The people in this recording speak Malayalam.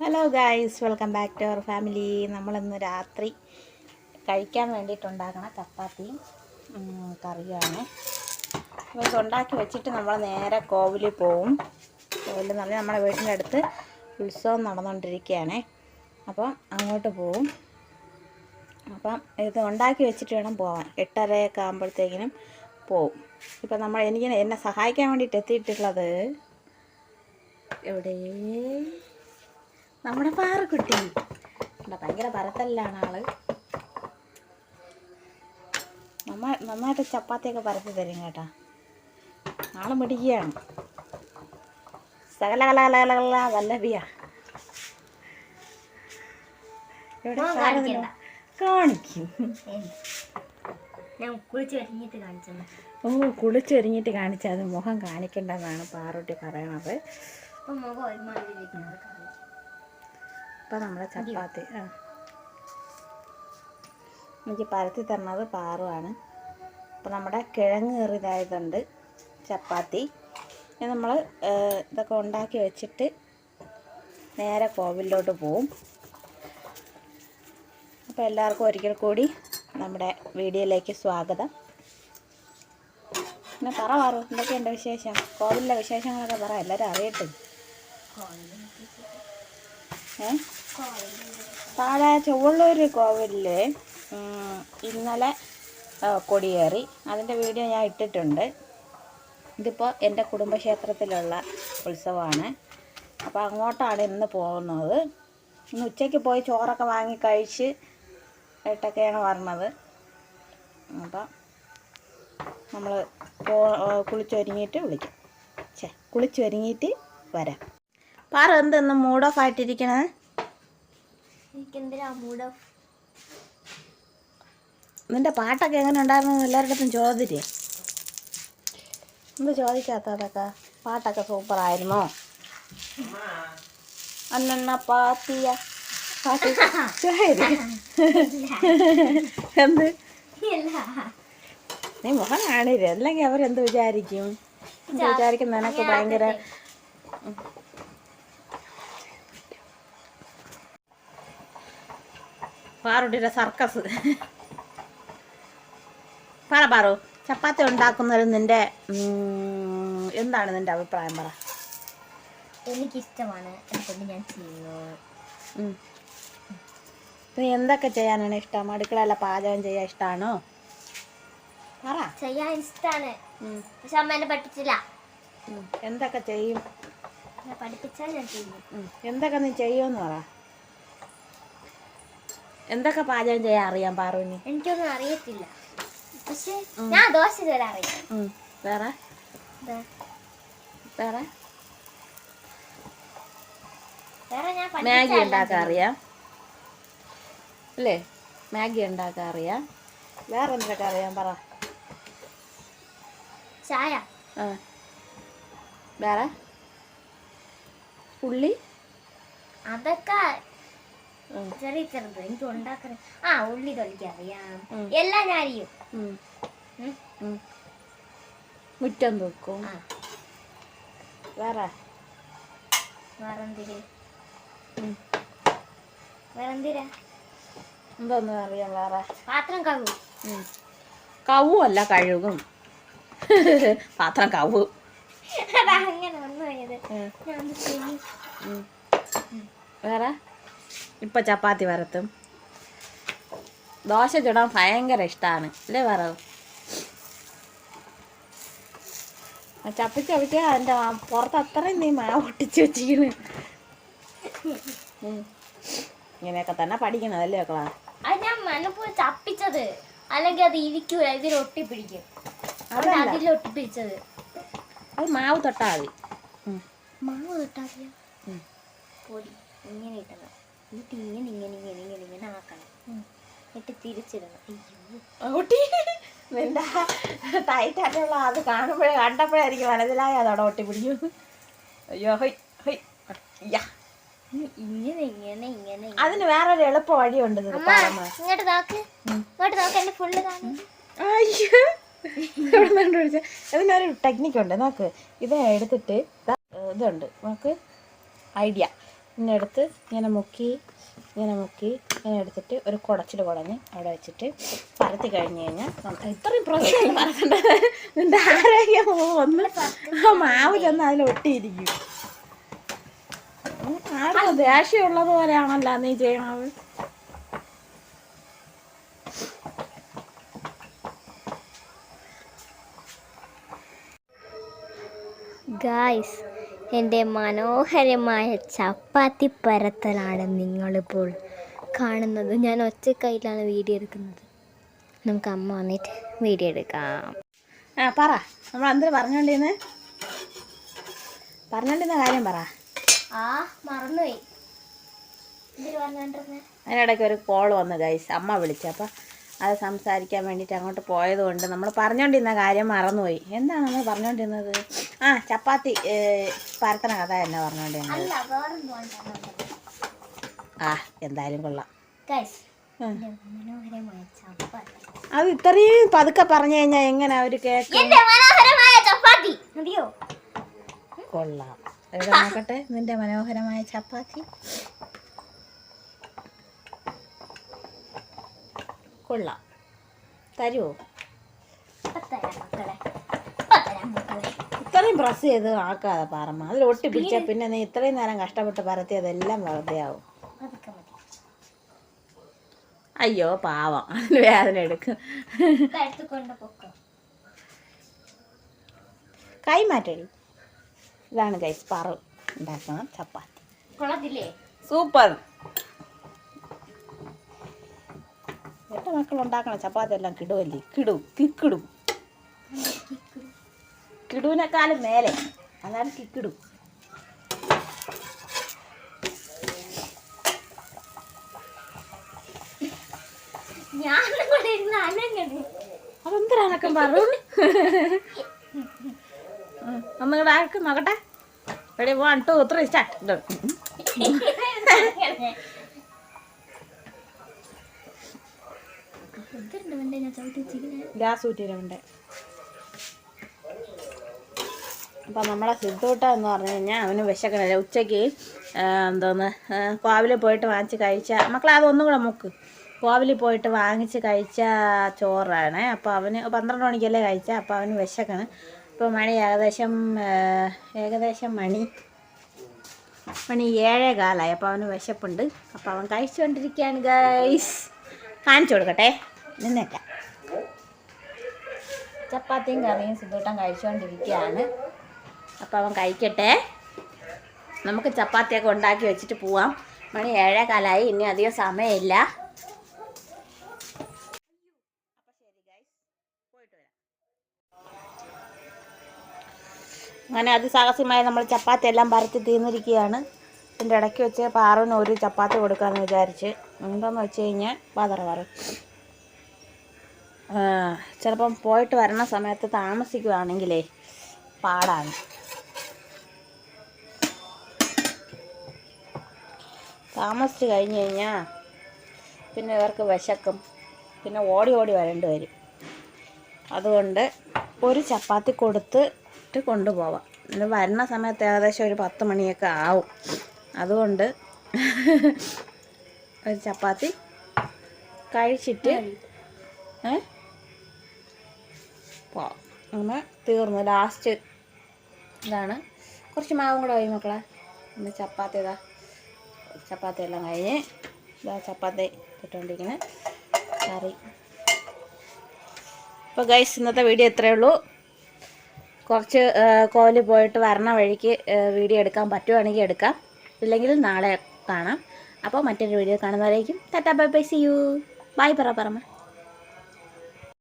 Hello guys welcome back to our family നമ്മളിന്ന് രാത്രി കഴിക്കാൻ വേണ്ടിയിട്ടുണ്ടാക്കണ ചപ്പാത്തിയും കറിയാണ് അപ്പോൾ ഉണ്ടാക്കി വെച്ചിട്ട് നമ്മൾ നേരെ കോവിലിൽ പോവും. കോവിൽ എന്ന് പറഞ്ഞാൽ നമ്മുടെ വീട്ടിന്റെ അടുത്ത് ഉത്സവം നടന്നുകൊണ്ടിരിക്കുകയാണ്. അപ്പം അങ്ങോട്ട് പോവും. അപ്പം ഇത് ഉണ്ടാക്കി വെച്ചിട്ട് വേണം പോവാൻ. എട്ടരയൊക്കെ ആകുമ്പോഴത്തേക്കിനും പോവും. ഇപ്പം നമ്മൾ എനിക്ക് എന്നെ സഹായിക്കാൻ വേണ്ടിയിട്ട് എത്തിയിട്ടുള്ളത് എവിടെ നമ്മുടെ പാറക്കുട്ടി. കണ്ടോ, ഭയങ്കര പരത്തല്ലാണ് ആൾ. നന്നാ നന്നായിട്ട് ചപ്പാത്തിയൊക്കെ പരത്തി തരും കേട്ടാ. ആൾ മിടിക്കുകയാണ് സകല കല കല കല കല വല്ലഭിയ കാണിക്കും. ഞാൻ കാണിച്ചത് ഓ കുളിച്ചൊരുങ്ങിയിട്ട് കാണിച്ചാൽ മുഖം കാണിക്കണ്ടെന്നാണ് പാറോട്ടി പറയണത്. അപ്പൊ മുഖം ഒരുമാതിരി. ഇപ്പം നമ്മുടെ ചപ്പാത്തി. ആ. എനിക്ക് പരത്തി തന്നത് പാറുവാണ്. അപ്പം നമ്മുടെ കിഴങ്ങ് കയറിയതായതുണ്ട് ചപ്പാത്തി. ഇനി നമ്മൾ ഇതൊക്കെ ഉണ്ടാക്കി വെച്ചിട്ട് നേരെ കോവിലോട്ട് പോവും. അപ്പോൾ എല്ലാവർക്കും ഒരിക്കൽ കൂടി നമ്മുടെ വീഡിയോയിലേക്ക് സ്വാഗതം. പിന്നെ പറ പാറു എന്തൊക്കെയുണ്ട് വിശേഷം? കോവിലിലെ വിശേഷങ്ങളൊക്കെ പറ എല്ലാവരും അറിയട്ടെ. ഏ? താഴെ ചൊവ്വള്ളൂർ കോവിലിൽ ഇന്നലെ കൊടിയേറി. അതിന്റെ വീഡിയോ ഞാൻ ഇട്ടിട്ടുണ്ട്. ഇതിപ്പോൾ എന്റെ കുടുംബക്ഷേത്രത്തിലുള്ള ഉത്സവമാണ് അപ്പോൾ അങ്ങോട്ടാണ് ഇന്ന് പോകുന്നത്. ഇന്ന് ഉച്ചയ്ക്ക് പോയി ചോറൊക്കെ വാങ്ങി കഴിച്ച് ഇട്ടൊക്കെയാണ് വരണത്. അപ്പോൾ നമ്മൾ പോ കുളിച്ചൊരുങ്ങിയിട്ട് വിളിക്കാം. ഛേ കുളിച്ചൊരുങ്ങിയിട്ട് വരാം. പാറ എന്തെന്ന് മൂഡ് ഓഫ് ആയിട്ടിരിക്കണേ? നിന്റെ പാട്ടൊക്കെ എങ്ങനെ ഉണ്ടായിരുന്നു എല്ലാവരുടെ അടുത്തും ചോദിച്ചേ എന്ത് ചോദിക്കാത്തതൊക്കെ? പാട്ടൊക്കെ സൂപ്പറായിരുന്നോ അന്നെണ്ണ പാത്തിയ. പാട്ട്. എന്ത്? നീ മുഖം കാണില്ല അല്ലെങ്കിൽ അവരെന്ത് വിചാരിക്കും? വിചാരിക്കും നിനക്ക് ഭയങ്കര പാറുട്ടിയുടെ സർക്കസ്. പറ പാറു ചപ്പാത്തി ഉണ്ടാക്കുന്നതിൽ നിന്റെ എന്താണ് നിന്റെ അഭിപ്രായം പറ. എനിക്കിഷ്ടമാണ്. ഞാൻ ചെയ്യുന്നു. നീ എന്തൊക്കെ ചെയ്യാനാണ് ഇഷ്ടം? അടുക്കളയിലെ പാചകം ചെയ്യാൻ ഇഷ്ടമാണോ പറ. ചെയ്യാൻ ഇഷ്ടമാണ് പക്ഷെ അമ്മ എന്നെ പഠിപ്പിച്ചില്ല. എന്തൊക്കെ ചെയ്യും? പഠിപ്പിച്ചാൽ ഞാൻ ചെയ്യും. എന്തൊക്കെ നീ ചെയ്യുമെന്ന് പറ. എന്തൊക്കെ പാചകം ചെയ്യാൻ അറിയാം പാറുവിന്? എനിക്കൊന്നും അറിയത്തില്ല. പക്ഷേ ഞാൻ ദോശ ഇതുവരെ അറിയാം ഉം. വേറെ? വേറെ? വേറെ ഞാൻ മാഗി ഉണ്ടാക്കാൻ അറിയാം. അല്ലേ? മാഗി ഉണ്ടാക്കാൻ അറിയാം. വേറെ എന്തൊക്കെ അറിയാം പറ. ചായ. വേറെ? ഉള്ളി അതൊക്കെ ചെറിയ ചെറുത് എനിക്ക് ഉണ്ടാക്കാൻ ആ ഉള്ളി തൊലിക്കാൻ അറിയാം. എല്ലാം ഞാൻ അറിയും. മുറ്റം തൂക്കും വേറെ? വേറെന്തിര്. വേറെന്തിരാ? എന്തോന്നും അറിയാം വേറെ. പാത്രം കഴുകും. ഉം. കവുമല്ല കഴുകും. പാത്രം കവു. വേറെ? ഇപ്പം ചപ്പാത്തി വരത്തും. ദോശ ചുടാൻ ഭയങ്കര ഇഷ്ടമാണ് അല്ലേ വറവ്? ചപ്പി ചവിട്ടിയാ അതിന്റെ പുറത്ത് അത്രയും നീ മാവ് ഒട്ടിച്ച് വെച്ചിരിക്കുന്നു. ഇങ്ങനെയൊക്കെ തന്നെ പഠിക്കണം അല്ലേ മക്കളാ? അത് ഞാൻ മനപ്പൂർവം ചപ്പിച്ചത്. അല്ലെങ്കിൽ അത് ഇരിക്കൂല ഇതിൽ ഒട്ടിപ്പിടിക്കും അതിൽ ഒട്ടിപ്പിടിച്ചത് അത് മാവ് തൊട്ടാൽ മതി. മാവ് തൊട്ടാൽ പൊടി. ഇങ്ങനെ ഇട്ടണം എന്നിട്ട് ഇങ്ങനെ ഇങ്ങനെ ഇങ്ങനെ ഇങ്ങനെ ഇങ്ങനെ ആക്കണം. എന്നിട്ട് തിരിച്ചിടണം. അയ്യോ. ഒട്ടി നിന്റെ ടൈറ്റായിട്ടുള്ള അത് കാണുമ്പോഴേ കണ്ടപ്പോഴായിരിക്കും മനസ്സിലായ അതോടെ ഒട്ടി പിടിക്കും അയ്യോ ഹൊയ് ഹൊയ്. യാ ഇങ്ങനെ ഇങ്ങനെ ഇങ്ങനെ ഇങ്ങനെ. അതിന് വേറൊരു എളുപ്പ വഴിയുണ്ട്. ഇങ്ങോട്ട് നോക്ക്. ഇങ്ങോട്ട് നോക്ക് എന്റെ ഫുള്ള് കാണും. അയ്യോ. എവിടെ നിന്ന് കണ്ടുപിടിച്ച ഇതിനൊരു ടെക്നിക്ക് ഉണ്ട്. നോക്ക്. ഇത് എടുത്തിട്ട് ഇതുണ്ട്. നമുക്ക് ഐഡിയ ഇങ്ങനെ എടുത്ത് ഇങ്ങനെ മുക്കി ഇങ്ങനെ മുക്കി ഇങ്ങനെ എടുത്തിട്ട് ഒരു കുടച്ചിൽ കുടഞ്ഞ് അവിടെ വെച്ചിട്ട് പരത്തി കഴിഞ്ഞ് കഴിഞ്ഞാൽ ഇത്രയും പ്രോത്സാഹനം മറക്കണ്ടത് നിന്റെ ആരോഗ്യം ഒന്ന് മാവ് ചെന്ന് അതിൽ ഒട്ടിയിരിക്കും. ആർക്കും ദേഷ്യമുള്ളത് പോലെയാണല്ലോ നീ ചെയ്യണത് ഗായ്സ് എന്റെ മനോഹരമായ ചപ്പാത്തി പരത്തലാണ് നിങ്ങളിപ്പോൾ കാണുന്നത്. ഞാൻ ഒറ്റക്കൈയിലാണ് വീഡിയോ എടുക്കുന്നത്. നമുക്ക് അമ്മ വന്നിട്ട് വീഡിയോ എടുക്കാം. ആ പറ. നമ്മൾ എന്തിനു പറഞ്ഞോണ്ടിരുന്ന്. പറഞ്ഞോണ്ടിരുന്ന കാര്യം പറ. ആ മറന്നുപോയി. അതിനിടയ്ക്ക് ഒരു കോൾ വന്നു ഗൈസ് അമ്മ വിളിച്ചു. അപ്പം അത് സംസാരിക്കാൻ വേണ്ടിയിട്ട് അങ്ങോട്ട് പോയതുകൊണ്ട് നമ്മൾ പറഞ്ഞുകൊണ്ടിരുന്ന കാര്യം മറന്നുപോയി. എന്താണ് നമ്മൾ പറഞ്ഞുകൊണ്ടിരുന്നത് ആ ചപ്പാത്തി പരത്തണ കഥ തന്നെ പറഞ്ഞുകൊണ്ടിരുന്നത് ആ എന്തായാലും കൊള്ളാം. അത് ഇത്രയും പതുക്കെ പറഞ്ഞു കഴിഞ്ഞാൽ എങ്ങനെ ഒരു മതിയോ കൊള്ളാം. എവിടെ നോക്കട്ടെ? നിന്റെ മനോഹരമായ ചപ്പാത്തി. കൊള്ളാം. തരുമോ ഇത്രയും പ്രസ് ചെയ്ത് ആക്കാതെ പാറമ്മ. അതിൽ ഒട്ടിപ്പിടിച്ച പിന്നെ നീ ഇത്രയും നേരം കഷ്ടപ്പെട്ട് പരത്തിയതെല്ലാം വെറുതെ ആവും അയ്യോ പാവം. അതിന് വേദന എടുക്കും. കൈ മാറ്റടി. ഇതാണ് ഗൈസ് പറ. ഉണ്ടാക്കണം ചപ്പാത്തി. സൂപ്പർ. എന്റെ മക്കൾ ഉണ്ടാക്കണ ചപ്പാത്തി എല്ലാം കിടുവല്ലേ? കിടു കിക്കിടും. കിടുവിനേക്കാളും മേലെ. അതാണ് കിക്കിടും. അതെന്തിനാണൊക്കെ പറഞ്ഞു ഒന്നുകൂടെ ആർക്കും നോക്കട്ടെ? Ready one two three start gas ഊറ്റിയിലുണ്ട് അപ്പം നമ്മളെ സിദ്ധൂട്ട എന്ന് പറഞ്ഞു കഴിഞ്ഞാൽ അവന് വിശക്കണില്ല ഉച്ചയ്ക്ക് എന്തോന്ന് കോവിലിൽ പോയിട്ട് വാങ്ങിച്ച് കഴിച്ച മക്കളെ അതൊന്നും കൂടെ മുക്ക്. കോവിലിൽ പോയിട്ട് വാങ്ങിച്ച് കഴിച്ച ചോറാണ്. അപ്പോൾ അവന് പന്ത്രണ്ട് മണിക്കല്ലേ കഴിച്ച അപ്പോൾ അവന് വിശക്കണ്. ഇപ്പോൾ മണി ഏകദേശം ഏകദേശം മണി മണി ഏഴേ കാലമായി അപ്പോൾ അവന് വിശപ്പുണ്ട്. അപ്പോൾ അവൻ കഴിച്ചുകൊണ്ടിരിക്കുകയാണ് ഗൈസ് കാണിച്ചു കൊടുക്കട്ടെ. നിന്നേക്ക ചപ്പാത്തിയും കറിയും സിദ്ധൂട്ടം കഴിച്ചുകൊണ്ടിരിക്കുകയാണ് അപ്പോൾ അവൻ കഴിക്കട്ടെ. നമുക്ക് ചപ്പാത്തിയൊക്കെ ഉണ്ടാക്കി വെച്ചിട്ട് പോവാം. മണി ഏഴേ കാലായി ഇനി അധികം സമയമില്ല. അങ്ങനെ അതിസാഹസ്യമായി നമ്മൾ ചപ്പാത്തി എല്ലാം പരത്തി തീർന്നിരിക്കുകയാണ് ഇതിന്റെ ഇടയ്ക്ക് വെച്ച് പാറുവിന് ഒരു ചപ്പാത്തി കൊടുക്കാമെന്ന് വിചാരിച്ച്. എന്താണെന്ന് വെച്ച് കഴിഞ്ഞാൽ പാതറ പറ. ചിലപ്പം പോയിട്ട് വരണ സമയത്ത് താമസിക്കുകയാണെങ്കിലേ പാടാണ്. താമസിച്ച് കഴിഞ്ഞ് കഴിഞ്ഞാൽ പിന്നെ ഇവർക്ക് വിശക്കും. പിന്നെ ഓടി ഓടി വരേണ്ടി വരും. അതുകൊണ്ട് ഒരു ചപ്പാത്തി കൊടുത്തിട്ട് കൊണ്ടുപോവാം. പിന്നെ വരുന്ന സമയത്ത് ഏകദേശം ഒരു പത്ത് മണിയൊക്കെ ആവും. അതുകൊണ്ട് ഒരു ചപ്പാത്തി കഴിച്ചിട്ട് ഏ? പോവാം അങ്ങനെ തീർന്നു. ലാസ്റ്റ് ഇതാണ്. കുറച്ച് മാവും കൂടെ വൈ മക്കളെ. പിന്നെ ചപ്പാത്തി ഇതാ. ചപ്പാത്തി എല്ലാം കഴിഞ്ഞ് ഇതാ ചപ്പാത്തി ഇട്ടുകൊണ്ടിരിക്കുന്നത് കറി. അപ്പോൾ ഗൈസ് ഇന്നത്തെ വീഡിയോ ഇത്രയേ ഉള്ളൂ. കുറച്ച് കോലി പോയിട്ട് വരണ വഴിക്ക് വീഡിയോ എടുക്കാൻ പറ്റുവാണെങ്കിൽ എടുക്കാം. ഇല്ലെങ്കിൽ നാളെ കാണാം. അപ്പോൾ മറ്റൊരു video കാണുന്നവരേക്കും tata bye bye see you bye പറ പറമ്മ